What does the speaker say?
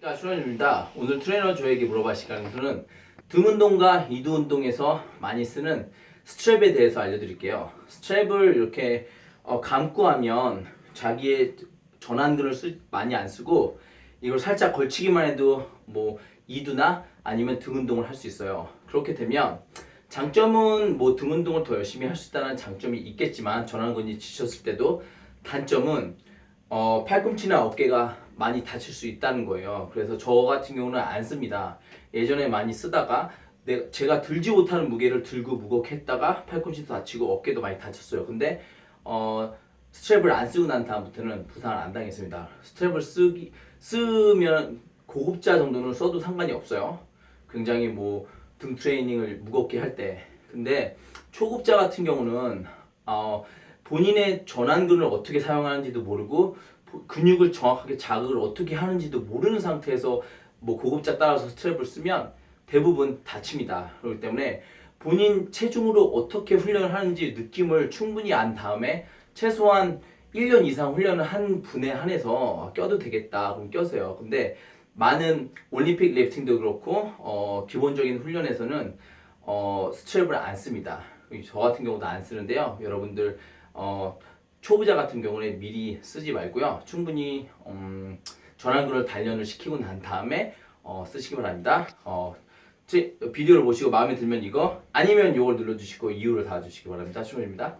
안녕하십니까 슈런입니다. 오늘 트레이너 조에게 물어봐 시간은 등 운동과 이두 운동에서 많이 쓰는 스트랩에 대해서 알려드릴게요. 스트랩을 이렇게 어, 감고 하면 자기의 전완근을 쓰, 많이 안 쓰고 이걸 살짝 걸치기만 해도 뭐 이두나 아니면 등 운동을 할 수 있어요. 그렇게 되면 장점은 뭐 등 운동을 더 열심히 할 수 있다는 장점이 있겠지만 전완근이 지쳤을 때도 단점은 어, 팔꿈치나 어깨가 많이 다칠 수 있다는 거예요. 그래서 저 같은 경우는 안 씁니다. 예전에 많이 쓰다가 내, 제가 들지 못하는 무게를 들고 무겁게 했다가 팔꿈치도 다치고 어깨도 많이 다쳤어요. 근데 어, 스트랩을 안 쓰고 난 다음부터는 부상을 안 당했습니다. 스트랩을 쓰기, 쓰면 고급자 정도는 써도 상관이 없어요. 굉장히 뭐 등 트레이닝을 무겁게 할 때. 근데 초급자 같은 경우는 어, 본인의 전완근을 어떻게 사용하는지도 모르고 보- 근육을 정확하게 자극을 어떻게 하는지도 모르는 상태에서 뭐 고급자 따라서 스트랩을 쓰면 대부분 다칩니다. 그렇기 때문에 본인 체중으로 어떻게 훈련을 하는지 느낌을 충분히 안 다음에 최소한 1년 이상 훈련을 한 분에 한해서 껴도 되겠다 그럼 껴세요. 근데 많은 올림픽 리프팅도 그렇고 어, 기본적인 훈련에서는 어, 스트랩을 안 씁니다. 저 같은 경우도 안 쓰는데요. 여러분들 어, 초보자 같은 경우는 미리 쓰지 말고요. 충분히 음, 전완근을 단련을 시키고 난 다음에 어, 쓰시기 바랍니다. 어, 제 비디오를 보시고 마음에 들면 이거 아니면 이걸 눌러주시고 이유를 달아주시기 바랍니다. 추천입니다.